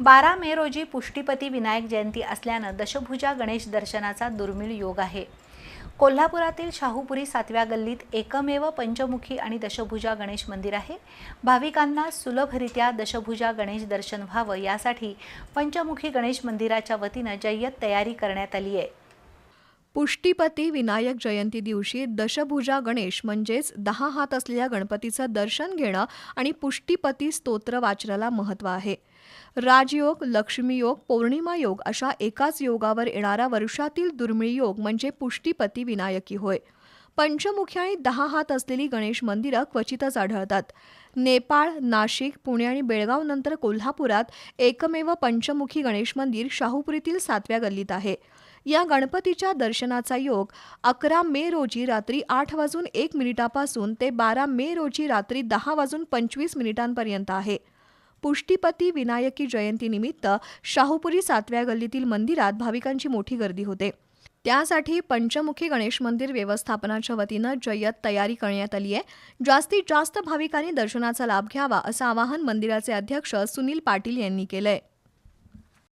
बारा मे रोजी पुष्टीपती विनायक जयंती असल्यानं दशभुजा गणेश दर्शनाचा दुर्मिळ योग आहे. कोल्हापुरातील शाहूपुरी सातव्या गल्लीत एकमेव पंचमुखी आणि दशभुजा गणेश मंदिर आहे. भाविकांना सुलभरित्या दशभुजा गणेश दर्शन व्हावं यासाठी पंचमुखी गणेश मंदिराच्या वतीनं जय्यत तयारी करण्यात आली आहे. पुष्टीपती विनायक जयंती दिवशी दशभुजा गणेश म्हणजेच दहा हात असलेल्या गणपतीचं दर्शन घेणं आणि पुष्टीपती स्तोत्र वाचनाला महत्त्व आहे. राजयोग लक्ष्मीयोग पौर्णिमा योग अशा एकाच योगावर येणारा वर्षातील दुर्मिळ योग म्हणजे पुष्टीपती विनायकी होय. पंचमुखी आणि दहा हात असलेली गणेश मंदिरं क्वचितच आढळतात. नेपाळ नाशिक पुणे आणि बेळगाव नंतर कोल्हापुरात एकमेव पंचमुखी गणेश मंदिर शाहूपुरीतील सातव्या गल्लीत आहे. या गणपतीच्या दर्शनाचा योग अकरा मे रोजी रात्री आठ वाजून एक मिनिटापासून ते बारा मे रोजी रात्री दहा वाजून पंचवीस मिनिटांपर्यंत आहे. पुष्टीपती विनायकी जयंतीनिमित्त शाहूपुरी सातव्या गल्लीतील मंदिरात भाविकांची मोठी गर्दी होते. त्यासाठी पंचमुखी गणेश मंदिर व्यवस्थापनाच्या वतीनं जय्यत तयारी करण्यात आली आहे. जास्तीत जास्त भाविकांनी दर्शनाचा लाभ घ्यावा असं आवाहन मंदिराचे अध्यक्ष सुनील पाटील यांनी केलंय.